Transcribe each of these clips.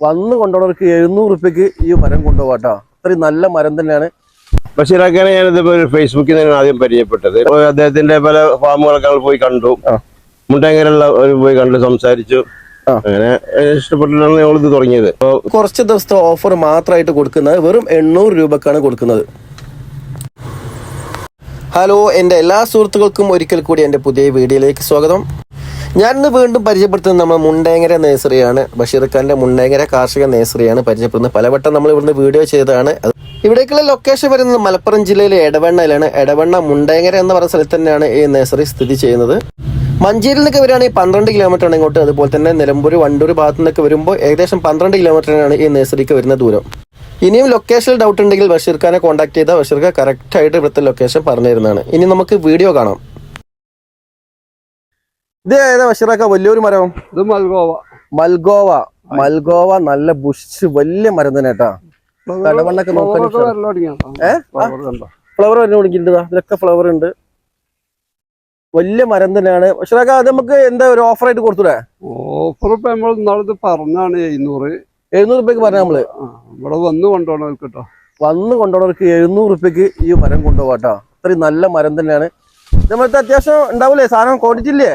വന്ന് കൊണ്ടുപോകണവർക്ക് എഴുന്നൂറ് റുപ്യക്ക് ഈ മരം കൊണ്ടുപോകാട്ടോ. അത്രയും നല്ല മരം തന്നെയാണ്. ബഷീറാക്കാണ് ഞാനിത് ഒരു ഫേസ്ബുക്കിൽ നിന്നാണ് ആദ്യം പരിചയപ്പെട്ടത്. അദ്ദേഹത്തിന്റെ പല ഫാമുകളൊക്കെ ഞങ്ങൾ പോയി കണ്ടു. ഒരു പോയി കണ്ടു സംസാരിച്ചു. അങ്ങനെ ഇഷ്ടപ്പെട്ടിട്ടാണ് ഞങ്ങൾ ഇത് തുടങ്ങിയത് കുറച്ച് ദിവസത്തെ ഓഫർ മാത്രമായിട്ട് കൊടുക്കുന്നത് വെറും എണ്ണൂറ് രൂപക്കാണ് കൊടുക്കുന്നത്. ഹലോ എന്റെ എല്ലാ സുഹൃത്തുക്കൾക്കും ഒരിക്കൽ കൂടി എന്റെ പുതിയ വീഡിയോയിലേക്ക് സ്വാഗതം. ഞാനിന്ന് വീണ്ടും പരിചയപ്പെടുത്തുന്നത് നമ്മൾ മുണ്ടേങ്ങര നേഴ്സറിയാണ്. ബഷീർ ഖാന്റെ മുണ്ടേങ്ങര കാർഷിക നേഴ്സറിയാണ് പരിചയപ്പെടുന്നത്. പലവട്ടം നമ്മൾ ഇവിടുന്ന് വീഡിയോ ചെയ്തതാണ്. ഇവിടേക്കുള്ള ലൊക്കേഷൻ വരുന്നത് മലപ്പുറം ജില്ലയിലെ എടവണ്ണയിലാണ്. എടവണ്ണ മുണ്ടേങ്ങര എന്ന് പറയുന്ന സ്ഥലത്ത് തന്നെയാണ് ഈ നേഴ്സറി സ്ഥിതി ചെയ്യുന്നത്. മഞ്ചേരിയിൽ നിന്നൊക്കെ വരികയാണെങ്കിൽ പന്ത്രണ്ട് കിലോമീറ്റർ ആണ് ഇങ്ങോട്ട്. അതുപോലെ തന്നെ നിലമ്പൂർ വണ്ടൂർ ഭാഗത്തു നിന്നൊക്കെ വരുമ്പോൾ ഏകദേശം പന്ത്രണ്ട് കിലോമീറ്ററിനാണ് ഈ നേഴ്സറിക്ക് വരുന്ന ദൂരം. ഇനിയും ലൊക്കേഷനിൽ ഡൗട്ട് ഉണ്ടെങ്കിൽ ബഷീർ ഖാനെ കോൺടാക്ട് ചെയ്താൽ ബഷീർ ഖാൻ കറക്റ്റ് ആയിട്ട് ഇവിടുത്തെ ലൊക്കേഷൻ പറഞ്ഞു തരുന്നതാണ് ഇനി നമുക്ക് വീഡിയോ കാണാം. ഇത് ഏതാ ബഷീറാക്ക? വലിയൊരു മരം ഇത് മൽഗോവ. മൽഗോവ. മൽഗോവ നല്ല ബുഷ് വലിയ മരം തന്നെ കേട്ടാ. നോക്കാൻ? ഏ? ഫ്ലവർ വരെ തുടങ്ങിയിട്ടുണ്ട് ഇതിലൊക്കെ ഫ്ലവർ ഉണ്ട്. വലിയ മരം തന്നെയാണ്. ബഷീറാക്ക അത് നമുക്ക് എന്താ ഒരു ഓഫർ ആയിട്ട് കൊടുത്തൂടെ? ഓഫർ ഇപ്പൊ നമ്മൾ ഇന്നാളത് പറഞ്ഞാണ് എഴുന്നൂറ്. എഴുന്നൂറ് റുപ്യക്ക് പറഞ്ഞ നമ്മൾ? ഇവിടെ വന്ന് കൊണ്ടുപോകണവർക്ക് കേട്ടോ. വന്ന് കൊണ്ടുപോകണവർക്ക് എഴുന്നൂറ് റുപ്യക്ക് ഈ മരം കൊണ്ടുപോകാം കേട്ടോ. അത്രയും നല്ല മരം തന്നെയാണ്. നമ്മളത്തെ അത്യാവശ്യം ഉണ്ടാവൂലേ? സാധനം കോടിച്ചില്ലേ?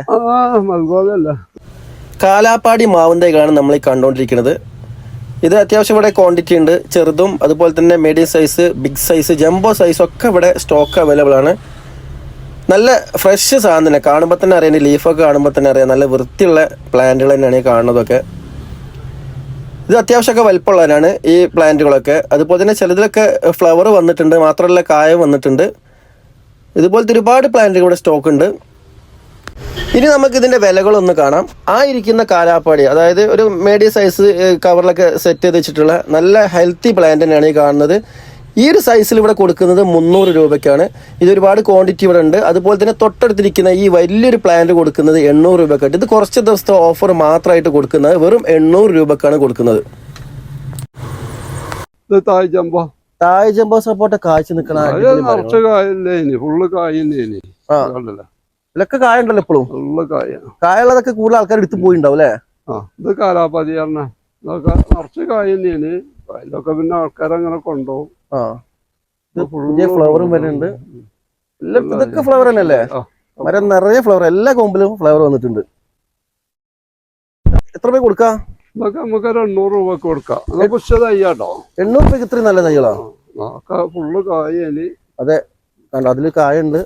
കാലാപ്പാടി ആ തൈകളാണ് നമ്മൾ ഈ കണ്ടുകൊണ്ടിരിക്കുന്നത് ഇത് അത്യാവശ്യം ഇവിടെ ക്വാണ്ടിറ്റി ഉണ്ട്. ചെറുതും അതുപോലെ തന്നെ medium size big size jumbo size ഒക്കെ ഇവിടെ സ്റ്റോക്ക് അവൈലബിൾ ആണ്. നല്ല ഫ്രഷ് സാധനം തന്നെ. കാണുമ്പോൾ തന്നെ അറിയാം ലീഫൊക്കെ കാണുമ്പോൾ തന്നെ അറിയാം. നല്ല വൃത്തിയുള്ള പ്ലാന്റുകൾ തന്നെയാണ് ഈ കാണുന്നതൊക്കെ. ഇത് അത്യാവശ്യമൊക്കെ വലിപ്പമുള്ളതിനാണ് ഈ പ്ലാന്റുകളൊക്കെ അതുപോലെ തന്നെ ചിലതിലൊക്കെ ഫ്ലവർ വന്നിട്ടുണ്ട്. മാത്രമല്ല കായ വന്നിട്ടുണ്ട്. ഇതുപോലത്തെ ഒരുപാട് പ്ലാന്റുകൾ ഇവിടെ സ്റ്റോക്ക് ഉണ്ട്. ഇനി നമുക്ക് ഇതിന്റെ വിലകളൊന്ന് കാണാം. ആ ഇരിക്കുന്ന കാലാപ്പാടി അതായത് ഒരു മീഡിയം സൈസ് കവറിലൊക്കെ സെറ്റ് ചെയ്ത് വെച്ചിട്ടുള്ള നല്ല ഹെൽത്തി പ്ലാന്റ് തന്നെയാണ് ഈ കാണുന്നത്. ഈ ഒരു സൈസിൽ ഇവിടെ കൊടുക്കുന്നത് മുന്നൂറ് രൂപയ്ക്കാണ്. ഇത് ഒരുപാട് ക്വാണ്ടിറ്റി ഇവിടെ ഉണ്ട്. അതുപോലെ തന്നെ തൊട്ടടുത്തിരിക്കുന്ന ഈ വലിയൊരു പ്ലാന്റ് കൊടുക്കുന്നത് എണ്ണൂറ് രൂപക്കായിട്ട് ഇത് കുറച്ച് ദിവസത്തെ ഓഫർ മാത്രമായിട്ട് കൊടുക്കുന്നത്. വെറും എണ്ണൂറ് രൂപക്കാണ് കൊടുക്കുന്നത്. തായ് ജമ്പോ സപ്പോർട്ട് കാഴ്ച നിൽക്കണ അത് നിറച്ച് കായല്ലേ ഇനി? ഫുള്ള് കായല്ലേ ഇനി? ആ. ഇതിലൊക്കെ കായ ഉണ്ടല്ലോ ഇപ്പോഴും ഫുള്ള് കായ. കായുള്ളതൊക്കെ കൂടുതൽ ആൾക്കാർ എടുത്തു പോയിണ്ടാവും അല്ലേ? ആ ഇത് കാലാപതി പറഞ്ഞ. ഇതൊക്കെ നിറച്ച് കായ തന്നെയാണ്. അതിലൊക്കെ പിന്നെ ആൾക്കാരങ്ങനെ കൊണ്ടുപോകും ആ. ഇത് പുതിയ ഫ്ലവറും വരുന്നുണ്ട്. ഇതൊക്കെ ഫ്ലവർ തന്നെയല്ലേ? ആ. മരം നിറയെ ഫ്ലവർ എല്ലാ കൊമ്പിലും ഫ്ലവർ വന്നിട്ടുണ്ട്. എത്ര രൂപ കൊടുക്കാം? ഇതൊക്കെ നമുക്ക് ഒരു എണ്ണൂറ് രൂപ കൊടുക്കാം. അത് പുഷ തയ്യാട്ടോ. എണ്ണൂറ് രൂപയ്ക്ക് ഇത്രയും നല്ല തൈകളാ? ഒക്കെ ഫുള്ള് കായൽ. കണ്ടോ അതിൽ കായുണ്ട്.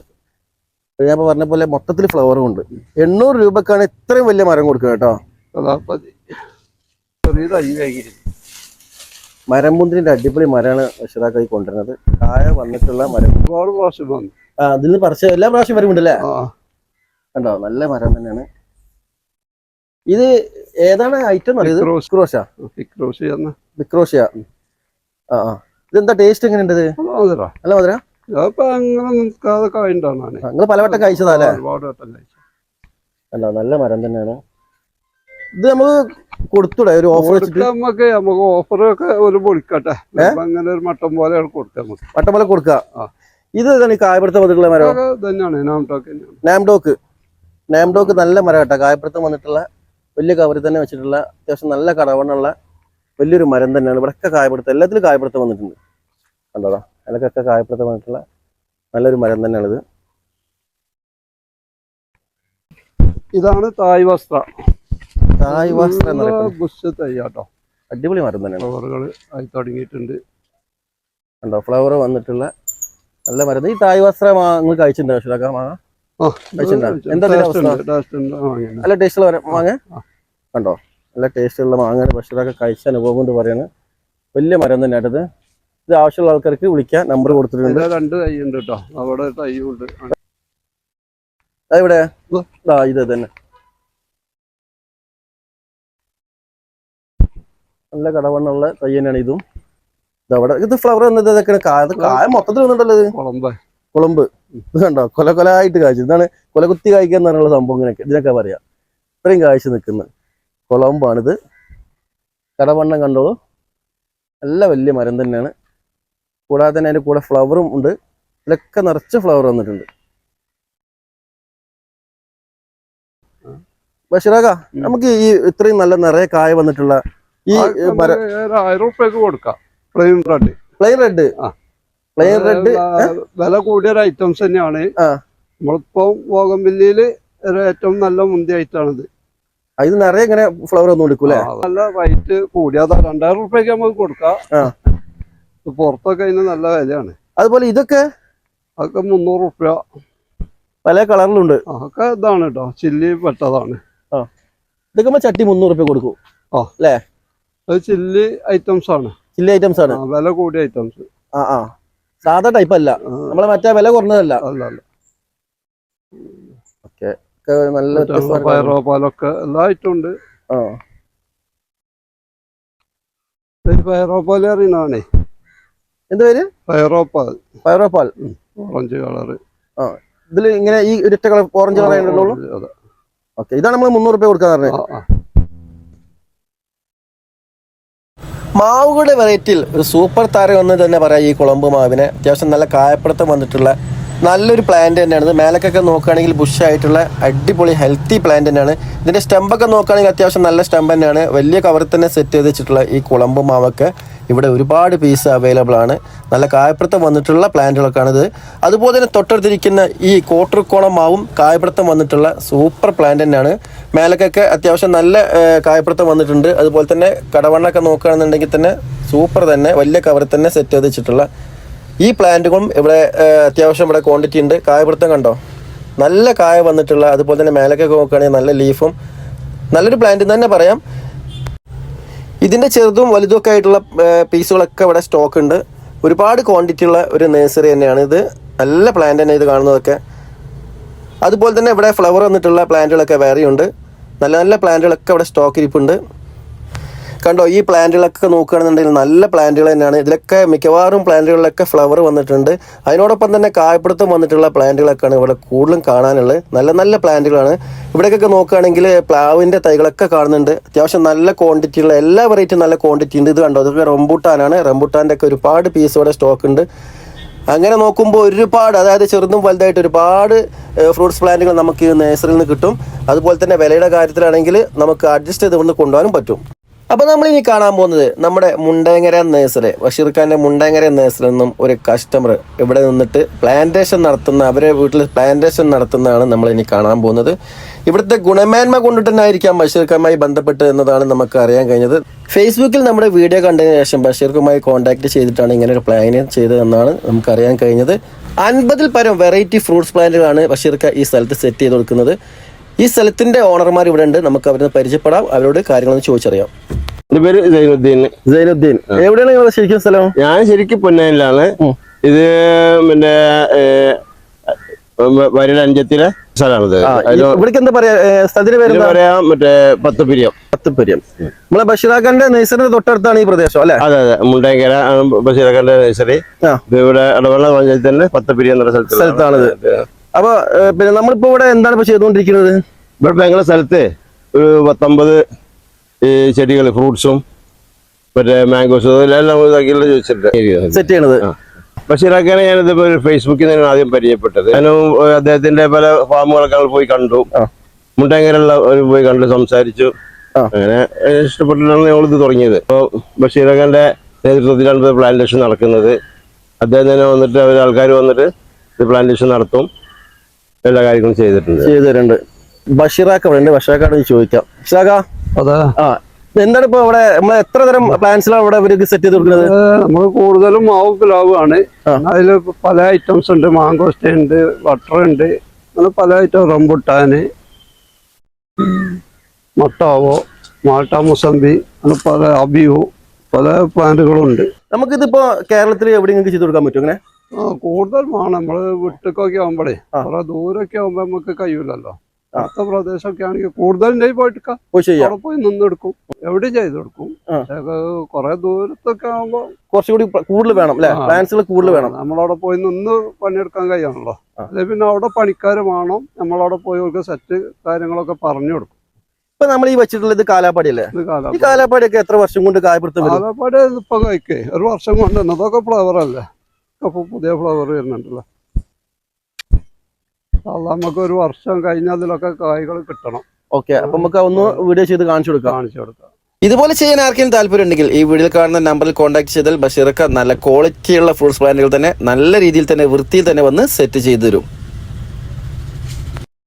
ഞാൻ പറഞ്ഞ പോലെ മൊത്തത്തിൽ ഫ്ലവറും ഉണ്ട്. എണ്ണൂറ് രൂപക്കാണ് ഇത്രയും വലിയ മരം കൊടുക്കുക കേട്ടോ. ചെറിയ തൈ കഴിക്കും. മരം മുന്തിരിന്റെ അടിപൊളി മരമാണ് രക്ഷിതാക്കളി കൊണ്ടുവരുന്നത്. കായ വന്നിട്ടുള്ള മരം. ഒരുപാട് പ്രാവശ്യം വന്നു. ആ അതിൽ നിന്ന് പറിച്ച എല്ലാ പ്രാവശ്യം വരുമുണ്ടല്ലേ ആ. കണ്ടോ നല്ല മരം തന്നെയാണ്. ഇത് ഏതാണ് ഐറ്റം. ക്രോഷ ആ ആ. ഇതെന്താ ടേസ്റ്റ് എങ്ങനെയുണ്ട് അല്ല മധുര? നിങ്ങൾ പലവട്ടം കഴിച്ചതല്ലേ? അല്ല നല്ല മരം തന്നെയാണ്. ഇത് നമുക്ക് കൊടുത്തൂടെ? ഒരു ഓഫർ കൊടുക്കാം നമുക്ക് ഓഫർ ഒക്കെ ഒരു പൊളിക്കട്ടെ അങ്ങനെ ഒരു മട്ടം പോലെ കൊടുക്കാം നമുക്ക് വട്ടം പോലെ കൊടുക്കുക ഇത് ഈ കായപ്പെടുത്ത വന്നിട്ടുള്ള മരം? തന്നെയാണ്. നാംഡോക്ക് നാംഡോക്ക് നല്ല മരം കേട്ടോ. കായപ്പെടുത്തം വന്നിട്ടുള്ള വലിയ കവറിൽ തന്നെ വെച്ചിട്ടുള്ള അത്യാവശ്യം നല്ല കടവണ്ണുള്ള വലിയൊരു മരം തന്നെയാണ്. ഇവിടെയൊക്കെ കായപ്പെടുത്തം എല്ലാത്തിലും കായപ്പെടുത്തം വന്നിട്ടുണ്ട്. കണ്ടോടാ അതിലൊക്കെ കായപ്പെടുത്തം വന്നിട്ടുള്ള നല്ലൊരു മരം തന്നെയാണിത്. ഇതാണ് തായ് വസ്ത്ര. തായ് വസ്ത്ര കേട്ടോ ബുഷ് തയ്യാട്ടോ അടിപൊളി മരം തന്നെയാണ്. ഫ്ലവറുകൾ ആയി തുടങ്ങിയിട്ടുണ്ട്. കണ്ടോ ഫ്ലവർ വന്നിട്ടുള്ള നല്ല മരുന്ന് ഈ തായ് വസ്ത്ര നിങ്ങൾ കഴിച്ചിട്ടുണ്ടോ മാങ്ങ? ഇത് എന്താ. നല്ല ടേസ്റ്റുള്ള മാങ്ങ. കണ്ടോ? നല്ല ടേസ്റ്റുള്ള മാങ്ങ ബഷീറൊക്കെ കഴിച്ച അനുഭവം കൊണ്ട് പറയാണ്. വലിയ മരം തന്നെ ഇത് ഇത് ആവശ്യമുള്ള ആൾക്കാർക്ക് വിളിക്കാൻ നമ്പർ കൊടുത്തിട്ടുണ്ട്. രണ്ട് തൈ ഉണ്ട് കേട്ടോ. അവിടെ തൈയും ഉണ്ട് അതെവിടെ ഇത്. തന്നെ. നല്ല കടവണ്ണുള്ള തൈ തന്നെയാണ് ഇതും. ഇതവിടെ ഇത് ഫ്ലവർ എന്നത് കായ മൊത്തത്തിൽ വന്നിട്ടുള്ളത്. കുളമ്പ്. ഇത് കണ്ടോ? കൊല കൊലായിട്ട് കാഴ്ച. ഇതാണ് കൊലകുത്തി കായ്ക്കുക എന്ന് പറഞ്ഞുള്ള സംഭവം ഇങ്ങനെയൊക്കെ. ഇതിനൊക്കെ പറയാം. ഇത്രയും കാഴ്ച നിൽക്കുന്നത് കുളമ്പാണിത്. കടവണ്ണം കണ്ടോളൂ നല്ല വലിയ മരം തന്നെയാണ്. കൂടാതെ തന്നെ അതിന്റെ കൂടെ ഫ്ലവറും ഉണ്ട്. ഇതിലൊക്കെ നിറച്ച് ഫ്ലവർ വന്നിട്ടുണ്ട്. ബഷീറാക്ക നമുക്ക് ഈ ഇത്രയും നല്ല നിറയെ കായ വന്നിട്ടുള്ള ഈ മരം കൊടുക്കാം. പ്ലെയിൻ റെഡ് പ്ലെയിൻ റെഡ് ആ. പ്ലെയിൻ റെഡ് വില കൂടിയ ഒരു ഐറ്റംസ് തന്നെയാണ്. ആ. നമ്മളിപ്പോ ബോഗംബില്ലിയിൽ ഏറ്റവും നല്ല മുന്തി ഐറ്റാണിത് ഇത് നിറയെ ഇങ്ങനെ ഫ്ലവർ ഒന്നും എടുക്കൂലേ ആ, നല്ല റേറ്റ് കൂടിയതാ രണ്ടായിരം റുപ്യക്ക് നമുക്ക് കൊടുക്കാം. ആ. പുറത്തൊക്കെ അതിന് നല്ല വിലയാണ്. അതുപോലെ ഇതൊക്കെ? അതൊക്കെ മുന്നൂറ് റുപ്യ പല കളറിലുണ്ട്. അതൊക്കെ ഇതാണ് കേട്ടോ ചില്ലി പെട്ടതാണ്. ഇതൊക്കെ ചട്ടി മുന്നൂറ് റുപ്യ കൊടുക്കും. അത് ചില്ലി ഐറ്റംസ് ആണ്. ചില്ലി ഐറ്റംസ് ആണ്. ആ, വില കൂടിയ ഐറ്റംസ് ആ ആ. സാധാ ടൈപ്പ് അല്ല. നമ്മളെ മറ്റേ വില കുറഞ്ഞതല്ല. അല്ല നല്ല. പയറോ പാലൊക്കെ എല്ലാ ഉണ്ട് ആ. ഇത് പയറോ പാൽ അറിയണാണേ എന്ത് പേര്? പയറോപ്പാൽ പയറോപ്പാൽ ഓറഞ്ച് കളറ്. ഇതിൽ ഇങ്ങനെ ഈ ഒരൊറ്റ കളർ ഓറഞ്ച് കളർ ഓക്കെ. ഇതാണ് നമ്മൾ മുന്നൂറ് രൂപ കൊടുക്കാൻ പറഞ്ഞത് മാവുകളുടെ വെറൈറ്റിയിൽ ഒരു സൂപ്പർ താരം എന്ന് തന്നെ പറയാം ഈ കുളമ്പ് മാവിനെ. അത്യാവശ്യം നല്ല കായപ്പിടുത്തം വന്നിട്ടുള്ള നല്ലൊരു പ്ലാന്റ് തന്നെയാണ് ഇത് മേലക്കൊക്കെ നോക്കുകയാണെങ്കിൽ ബുഷായിട്ടുള്ള അടിപൊളി ഹെൽത്തി പ്ലാന്റ് തന്നെയാണ്. ഇതിന്റെ സ്റ്റെമ്പൊക്കെ നോക്കുകയാണെങ്കിൽ അത്യാവശ്യം നല്ല സ്റ്റെമ്പ് തന്നെയാണ്. വലിയ കവറിൽ തന്നെ സെറ്റ് ചെയ്ത് വെച്ചിട്ടുള്ള ഈ കുളമ്പ് മാവൊക്കെ. ഇവിടെ ഒരുപാട് പീസ് അവൈലബിൾ ആണ്. നല്ല കായപ്പിടുത്തം വന്നിട്ടുള്ള പ്ലാന്റുകളൊക്കെയാണ് ഇത് അതുപോലെ തന്നെ തൊട്ടടുത്തിരിക്കുന്ന ഈ കോട്ടർക്കോണം മാവും കായപ്പിടുത്തം വന്നിട്ടുള്ള സൂപ്പർ പ്ലാന്റ് തന്നെയാണ്. മേലക്കൊക്കെ അത്യാവശ്യം നല്ല ഏഹ്, കായപ്പിടുത്തം വന്നിട്ടുണ്ട്. അതുപോലെ തന്നെ കടവണ്ണൊക്കെ നോക്കുകയാണെന്നുണ്ടെങ്കിൽ തന്നെ സൂപ്പർ തന്നെ വലിയ കവറിൽ തന്നെ സെറ്റ് ചെയ്ത് വെച്ചിട്ടുള്ള ഈ പ്ലാന്റുകളും ഇവിടെ അത്യാവശ്യം ഇവിടെ ക്വാണ്ടിറ്റി ഉണ്ട്. കായപിടുത്തം കണ്ടോ? നല്ല കായ വന്നിട്ടുള്ള അതുപോലെ തന്നെ മേലക്കൊക്കെ നോക്കുകയാണെങ്കിൽ നല്ല ലീഫും നല്ലൊരു പ്ലാന്റ് തന്നെ പറയാം. ഇതിന്റെ ചെറുതും വലുതും ഒക്കെ ആയിട്ടുള്ള പീസുകളൊക്കെ ഇവിടെ സ്റ്റോക്ക് ഉണ്ട്. ഒരുപാട് ക്വാണ്ടിറ്റി ഉള്ള ഒരു നേഴ്സറി തന്നെയാണ് ഇത്. നല്ല പ്ലാന്റ് തന്നെ ഇത് കാണുന്നതൊക്കെ. അതുപോലെ തന്നെ ഇവിടെ ഫ്ലവർ വന്നിട്ടുള്ള പ്ലാന്റുകളൊക്കെ വേറെയുണ്ട്. നല്ല നല്ല പ്ലാന്റുകളൊക്കെ ഇവിടെ സ്റ്റോക്ക് ഇരിപ്പുണ്ട്. കണ്ടോ ഈ പ്ലാന്റുകളൊക്കെ നോക്കുകയാണെന്നുണ്ടെങ്കിൽ നല്ല പ്ലാന്റുകൾ തന്നെയാണ്. ഇതിലൊക്കെ മിക്കവാറും പ്ലാന്റുകളിലൊക്കെ ഫ്ലവർ വന്നിട്ടുണ്ട്. അതിനോടൊപ്പം തന്നെ കായപ്പിടുത്തം വന്നിട്ടുള്ള പ്ലാന്റുകളൊക്കെയാണ് ഇവിടെ കൂടുതലും കാണാനുള്ളത്. നല്ല നല്ല പ്ലാന്റുകളാണ്. ഇവിടേക്കൊക്കെ നോക്കുകയാണെങ്കിൽ പ്ലാവിന്റെ തൈകളൊക്കെ കാണുന്നുണ്ട്. അത്യാവശ്യം നല്ല ക്വാണ്ടിറ്റിയുള്ള എല്ലാ വെറൈറ്റിയും നല്ല ക്വാണ്ടിറ്റി ഉണ്ട്. ഇത് കണ്ടോ ഇതൊക്കെ റംബൂട്ടാനാണ്. റംബൂട്ടാന്റെ ഒക്കെ ഒരുപാട് പീസ് ഇവിടെ സ്റ്റോക്ക് ഉണ്ട്. അങ്ങനെ നോക്കുമ്പോൾ ഒരുപാട് അതായത് ചെറുതും വലുതായിട്ട് ഒരുപാട് ഫ്രൂട്ട്സ് പ്ലാന്റുകൾ നമുക്ക് നഴ്സറിയിൽ നിന്ന് കിട്ടും. അതുപോലെ തന്നെ വിലയുടെ കാര്യത്തിലാണെങ്കിൽ നമുക്ക് അഡ്ജസ്റ്റ് ചെയ്ത് കൊണ്ട് കൊണ്ടുപോകാനും പറ്റും. അപ്പോൾ നമ്മൾ ഇനി കാണാൻ പോകുന്നത് നമ്മുടെ മുണ്ടേങ്ങര നേഴ്സറി ബഷീർ ഖാന്റെ മുണ്ടേങ്ങര നേഴ്സറിൽ നിന്നും ഒരു കസ്റ്റമർ ഇവിടെ നിന്നിട്ട് പ്ലാന്റേഷൻ നടത്തുന്ന അവരെ വീട്ടിൽ പ്ലാന്റേഷൻ നടത്തുന്നതാണ് നമ്മൾ ഇനി കാണാൻ പോകുന്നത്. ഇവിടുത്തെ ഗുണമേന്മ കൊണ്ടിട്ട് തന്നെ ആയിരിക്കാം ബഷീർ ഖാനുമായി ബന്ധപ്പെട്ട് എന്നതാണ് നമുക്ക് അറിയാൻ കഴിഞ്ഞത്. ഫേസ്ബുക്കിൽ നമ്മുടെ വീഡിയോ കണ്ടതിന് ശേഷം ബഷീർക്കുമായി കോൺടാക്ട് ചെയ്തിട്ടാണ് ഇങ്ങനെ ഒരു പ്ലാൻ ചെയ്തതെന്നാണ് നമുക്ക് അറിയാൻ കഴിഞ്ഞത്. അൻപതിൽ പരം വെറൈറ്റി ഫ്രൂട്ട്സ് പ്ലാന്റുകളാണ് ബഷീർക്ക ഈ സ്ഥലത്ത് സെറ്റ് ചെയ്ത് കൊടുക്കുന്നത്. ഈ സ്ഥലത്തിന്റെ ഓണർമാർ ഇവിടെ ഉണ്ട്. നമുക്ക് അവരെ പരിചയപ്പെടാം. അവരോട് കാര്യങ്ങളൊന്ന് ചോദിച്ചറിയാം. എന്റെ പേര് സൈനുദ്ദീൻ. സൈനുദ്ദീൻ. എവിടെയാണ് നിങ്ങൾ ശരിക്കും സ്ഥലം? ഞാൻ ശരിക്കും പൊന്നാനിലാണ് ഇത് പിന്നെ വരുടെ അഞ്ചത്തിലെ സ്ഥലമാണിത്. ആ, അതിന് ഇവിടേക്ക് എന്താ പറയാ? ഏ, പേര് പറയാം മറ്റേ നമ്മളെ ബഷീറാഖാന്റെ നഴ്സറിന്റെ തൊട്ടടുത്താണ് ഈ പ്രദേശം അല്ലെ? അതെ അതെ. മുണ്ടേങ്കര ബഷീറാഖാന്റെ നഴ്സറി. ഇവിടെ ഇടവെള്ള പഞ്ചായത്തിന്റെ പത്ത് പിരിയം എന്ന സ്ഥലത്താണ് സ്ഥലത്താണിത്. അപ്പൊ പിന്നെ നമ്മളിപ്പോ ഇവിടെ എന്താണ് ഇപ്പൊ ചെയ്തുകൊണ്ടിരിക്കുന്നത്? ഇവിടെ ഞങ്ങളുടെ സ്ഥലത്ത് ഒരു പത്തൊമ്പത് ചെടികൾ ഫ്രൂട്ട്സും മറ്റേ മാംഗോസും എല്ലാം ചോദിച്ചിട്ടുണ്ട് സെറ്റ് ചെയ്യണത്. പക്ഷേ ഞാനിത് ഒരു ഫേസ്ബുക്കിൽ നിന്നാണ് ആദ്യം പരിചയപ്പെട്ടത്. ഞാനും അദ്ദേഹത്തിന്റെ പല ഫാമുകളൊക്കെ പോയി കണ്ടു. മുണ്ടങ്ങനെയുള്ള പോയി കണ്ടു സംസാരിച്ചു. അങ്ങനെ ഇഷ്ടപ്പെട്ടിട്ടാണ് ഞങ്ങൾ ഇത് തുടങ്ങിയത് അപ്പോൾ ബഷീറാഖാന്റെ നേതൃത്വത്തിലാണ് പ്ലാന്റേഷൻ നടക്കുന്നത്. അദ്ദേഹം തന്നെ വന്നിട്ട് അവർ ആൾക്കാർ വന്നിട്ട് ഇത് പ്ലാന്റേഷൻ നടത്തും. എല്ലാ കാര്യങ്ങളും ചെയ്തിട്ടുണ്ട്. ചെയ്തിട്ടുണ്ട്. ബഷീറാക്ക് ഇവിടെ ഉണ്ട് ബഷീറാക്കാട് ചോദിക്കാം. ബഷീറാക്ക? അതെ. ആ. എന്താണ് ഇപ്പൊ ഇവിടെ നമ്മൾ എത്ര തരം പ്ലാൻസിലാണ് ഇവിടെ ഇവർക്ക് സെറ്റ് ചെയ്ത് കൊടുക്കുന്നത്? നമ്മൾ കൂടുതലും മാവ് പ്ലാവ് ആണ് അതിൽ പല ഐറ്റംസ് ഉണ്ട്. മാങ്കോസ്റ്റ ഉണ്ട് ബട്ടർ ഉണ്ട്. അങ്ങനെ പല ഐറ്റം റംബുട്ടാന് മട്ടാവോ മാൾട്ട മുസംബി അങ്ങനെ പല അബിയു പല പ്ലാന്റുകളും ഉണ്ട് നമുക്കിതിപ്പോ കേരളത്തിൽ എവിടെയെങ്കിലും ചെയ്ത് കൊടുക്കാൻ പറ്റും അങ്ങനെ? ആ കൂടുതൽ വേണം. നമ്മൾ വിട്ടക്കൊക്കെ ആവുമ്പോഴേ. കുറെ ദൂരൊക്കെ ആവുമ്പോ നമുക്ക് കഴിയൂലല്ലോ. അടുത്ത പ്രദേശമൊക്കെ ആണെങ്കിൽ കൂടുതൽ പോയിട്ട് ക- പോയി ചെയ്യാം. അവിടെ പോയി നിന്നെടുക്കും. എവിടെ ചെയ്ത് കൊടുക്കും കുറെ ദൂരത്തൊക്കെ ആവുമ്പോ കുറച്ചുകൂടി കൂടുതൽ വേണം. പ്ലാന്റ്സുകൾ കൂടുതൽ വേണം. നമ്മളവിടെ പോയി നിന്ന് പണിയെടുക്കാൻ കഴിയണല്ലോ. അതെ അല്ലെ പിന്നെ അവിടെ പണിക്കാർ വേണം. നമ്മളവിടെ പോയി അവർക്ക് സെറ്റ് കാര്യങ്ങളൊക്കെ പറഞ്ഞു കൊടുക്കും. ഇപ്പൊ നമ്മൾ ഈ വെച്ചിട്ടുള്ളത് കാലാപ്പാടി അല്ലേ കാലാപ്പാടി. ഈ കാലാപ്പാട് കാലാപ്പാടിയൊക്കെ എത്ര വർഷം കൊണ്ട് കായപ്പെടുത്തും കാലാപ്പാടി ഇപ്പൊ കഴിക്കേ. ഒരു വർഷം കൊണ്ട് അതൊക്കെ ഫ്ലവർ അല്ലേ? അപ്പൊ പുതിയ ഫ്ലവർ വരുന്നുണ്ടല്ലോ. നമുക്ക് ഒരു വർഷം കഴിഞ്ഞതിലൊക്കെ കായ്കൾ കിട്ടണം. ഓക്കെ അപ്പൊ നമുക്ക് ഒന്ന് വീഡിയോ ചെയ്ത് കാണിച്ചു കൊടുക്കാം. കാണിച്ചു കൊടുക്കാം. ഇതുപോലെ ചെയ്യാൻ ആർക്കെങ്കിലും താല്പര്യം ഉണ്ടെങ്കിൽ ഈ വീഡിയോയിൽ കാണുന്ന നമ്പറിൽ കോൺടാക്ട് ചെയ്താൽ ബഷീറക്ക നല്ല ക്വാളിറ്റിയുള്ള ഫ്രൂട്ട്സ് പ്ലാന്റുകൾ തന്നെ നല്ല രീതിയിൽ തന്നെ വൃത്തിയിൽ തന്നെ വന്ന് സെറ്റ് ചെയ്തു തരും.